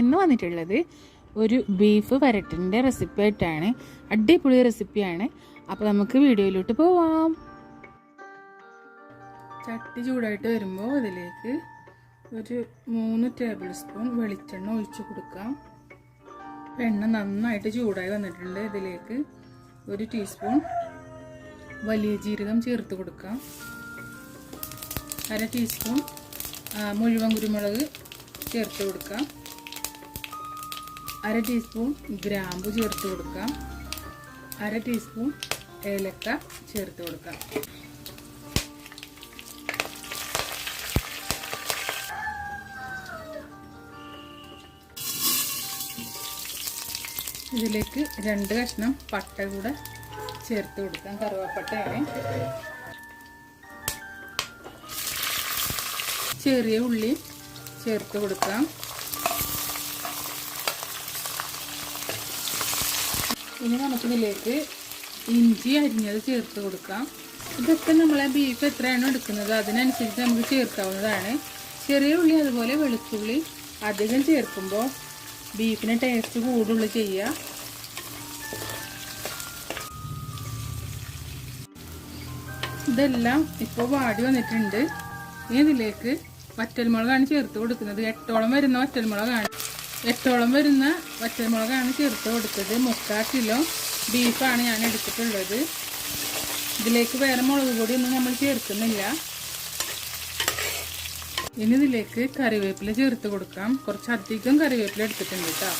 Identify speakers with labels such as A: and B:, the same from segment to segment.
A: ഇന്ന് വന്നിട്ടുള്ളത് ഒരു ബീഫ് വരട്ടിന്റെ റെസിപ്പി ആയിട്ടാണ്. അടിപൊളി റെസിപ്പിയാണ് അപ്പോൾ നമുക്ക് വീഡിയോയിലോട്ട് പോവാം. ചട്ടി ചൂടായിട്ട് വരുമ്പോൾ അതിലേക്ക് ഒരു മൂന്ന് ടേബിൾ സ്പൂൺ വെളിച്ചെണ്ണ ഒഴിച്ച് കൊടുക്കാം. എണ്ണ നന്നായിട്ട് ചൂടായി വന്നിട്ടുണ്ട്. ഇതിലേക്ക് ഒരു ടീസ്പൂൺ വലിയ ജീരകം ചേർത്ത് കൊടുക്കാം. അര ടീസ്പൂൺ മുഴുവൻ കുരുമുളക് ചേർത്ത് കൊടുക്കാം. അര ടീസ്പൂൺ ഗ്രാമ്പു ചേർത്ത് കൊടുക്കാം. അര ടീസ്പൂൺ ഏലക്ക ചേർത്ത് കൊടുക്കാം. ഇതിലേക്ക് രണ്ട് കഷ്ണം പട്ട കൂടെ ചേർത്ത് കൊടുക്കാം. കറുവാപ്പട്ടയാണ്. ചെറിയ ഉള്ളി ചേർത്ത് കൊടുക്കാം. ഇനി നമുക്കിതിലേക്ക് ഇഞ്ചി അരിഞ്ഞത് ചേർത്ത് കൊടുക്കാം. ഇതൊക്കെ നമ്മളെ ബീഫ് എത്രയാണ് എടുക്കുന്നത് അതിനനുസരിച്ച് നമുക്ക് ചേർക്കാവുന്നതാണ്. ചെറിയ ഉള്ളി അതുപോലെ വെളുത്തുള്ളി അധികം ചേർക്കുമ്പോൾ ബീഫിന് ടേസ്റ്റ് കൂടുള്ള ചെയ്യുക ഇതെല്ലാം ഇപ്പോൾ വാടി വന്നിട്ടുണ്ട്. ഇനി ഇതിലേക്ക് വറ്റൽമുളകാണ് ചേർത്ത് കൊടുക്കുന്നത്. എട്ടോളം വരുന്ന വറ്റൽമുളകാണ്. എട്ടോളം വരുന്ന വറ്റൽമുളകാണ് ചേർത്ത് കൊടുത്തത്. മുക്കാൽ കിലോ ബീഫാണ് ഞാൻ എടുത്തിട്ടുള്ളത്. ഇതിലേക്ക് വേറെ മുളക് പൊടി ഒന്നും നമ്മൾ ചേർക്കുന്നില്ല. ഇനി ഇതിലേക്ക് കറിവേപ്പില ചേർത്ത് കൊടുക്കാം. കുറച്ചധികം കറിവേപ്പില എടുത്തിട്ടുണ്ട് കേട്ടോ.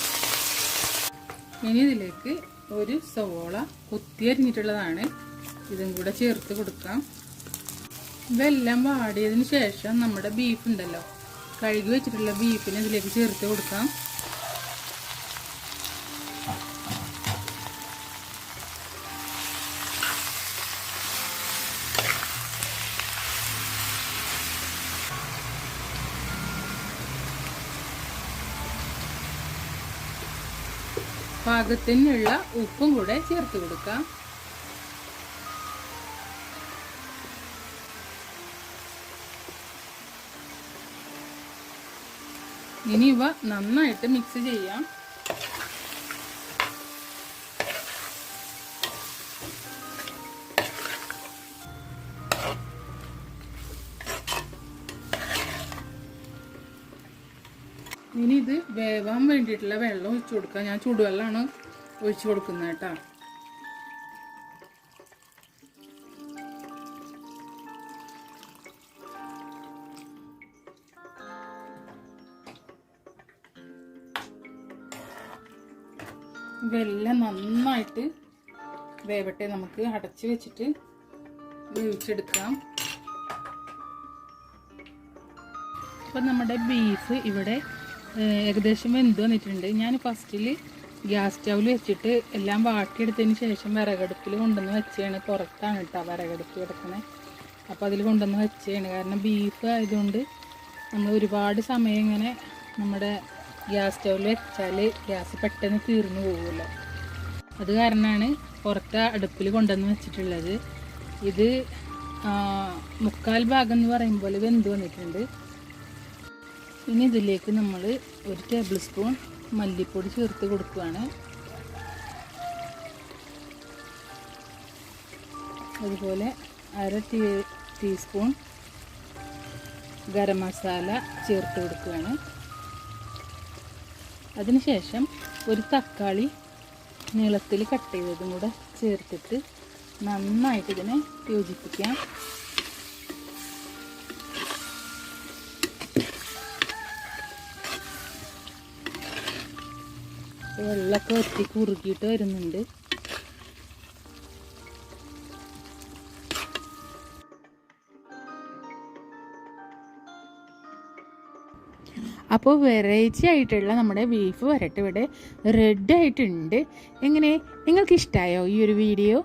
A: ഇനി ഇതിലേക്ക് ഒരു സവോള കുത്തി അരിഞ്ഞിട്ടുള്ളതാണ്. ഇതും കൂടെ ചേർത്ത് കൊടുക്കാം. ഇതെല്ലാം വാടിയതിന് ശേഷം നമ്മുടെ ബീഫ് ഉണ്ടല്ലോ കഴുകി വെച്ചിട്ടുള്ള ബീഫിന് ഇതിലേക്ക് ചേർത്ത് കൊടുക്കാം. പാകത്തിനുള്ള ഉപ്പും കൂടെ ചേർത്ത് കൊടുക്കാം. ഇനി ഇവ നന്നായിട്ട് മിക്സ് ചെയ്യാം. ഇനി ഇത് വേവാൻ വേണ്ടിയിട്ടുള്ള വെള്ളം ഒഴിച്ചു കൊടുക്കാം. ഞാൻ ചൂടുവെള്ളമാണ് ഒഴിച്ചു കൊടുക്കുന്നത് കേട്ടോ. ഇതെല്ലാം നന്നായിട്ട് വേവട്ടെ. നമുക്ക് അടച്ച് വെച്ചിട്ട് വേവിച്ചെടുക്കാം. അപ്പം നമ്മുടെ ബീഫ് ഇവിടെ ഏകദേശം വെന്ത് വന്നിട്ടുണ്ട്. ഞാൻ ഫസ്റ്റിൽ ഗ്യാസ് സ്റ്റൗവിൽ വെച്ചിട്ട് എല്ലാം വാട്ടിയെടുത്തതിന് ശേഷം വിറകടുപ്പിൽ കൊണ്ടുവന്ന് വെച്ചാണ് പുറത്താണ് കേട്ടോ വിറകടുപ്പ് കിടക്കുന്നത് അപ്പോൾ അതിൽ കൊണ്ടുവന്ന് വെച്ചാണ് കാരണം ബീഫ് ആയതുകൊണ്ട് നമ്മൾ ഒരുപാട് സമയം ഇങ്ങനെ നമ്മുടെ ഗ്യാസ് സ്റ്റൗവിൽ വെച്ചാൽ ഗ്യാസ് പെട്ടെന്ന് തീർന്നു പോകുമല്ലോ അത് കാരണമാണ് പുറത്ത് അടുപ്പിൽ കൊണ്ടുവന്ന് വെച്ചിട്ടുള്ളത്. ഇത് മുക്കാൽ ഭാഗം എന്ന് പറയുമ്പോൾ വെന്ത് വന്നിട്ടുണ്ട്. ഇനി ഇതിലേക്ക് നമ്മൾ ഒരു ടേബിൾ സ്പൂൺ മല്ലിപ്പൊടി ചേർത്ത് കൊടുക്കുകയാണ് അതുപോലെ അര ടീ ടീസ്പൂൺ ഗരം മസാല ചേർത്ത് കൊടുക്കുകയാണ് അതിനുശേഷം ഒരു തക്കാളി നീളത്തിൽ കട്ട് ചെയ്തതും കൂടെ ചേർത്തിട്ട് നന്നായിട്ട് ഇതിനെ യോജിപ്പിക്കാം. വെള്ളമൊക്കെ ഒത്തി കുറുക്കിയിട്ട് വരുന്നുണ്ട്. അപ്പോൾ വെറൈറ്റി ആയിട്ടുള്ള നമ്മുടെ ബീഫ് വരട്ട് ഇവിടെ റെഡ് ആയിട്ടുണ്ട്. എങ്ങനെ? നിങ്ങൾക്ക് ഇഷ്ടമായോ ഈ ഒരു വീഡിയോ?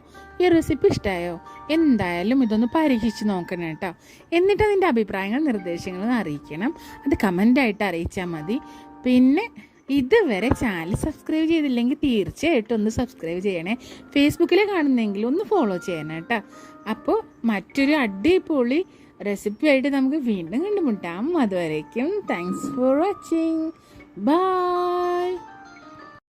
A: ഈ റെസിപ്പി ഇഷ്ടമായോ എന്തായാലും ഇതൊന്ന് പരീക്ഷിച്ച് നോക്കണം കേട്ടോ. എന്നിട്ട് അതിന്റെ അഭിപ്രായങ്ങൾ നിർദ്ദേശങ്ങളും അറിയിക്കണം. അത് കമന്റായിട്ട് അറിയിച്ചാൽ മതി. പിന്നെ ഇതുവരെ ചാനൽ സബ്സ്ക്രൈബ് ചെയ്തില്ലെങ്കിൽ തീർച്ചയായിട്ടും ഒന്ന് സബ്സ്ക്രൈബ് ചെയ്യണേ. ഫേസ്ബുക്കിൽ കാണുന്നെങ്കിൽ ഒന്ന് ഫോളോ ചെയ്യണം കേട്ടോ അപ്പോൾ മറ്റൊരു അടിപൊളി റെസിപ്പി ആയിട്ട് നമുക്ക് വീണ്ടും കണ്ടുമുട്ടാം. അതുവരേക്കും താങ്ക്സ് ഫോർ വാച്ചിങ് ബൈ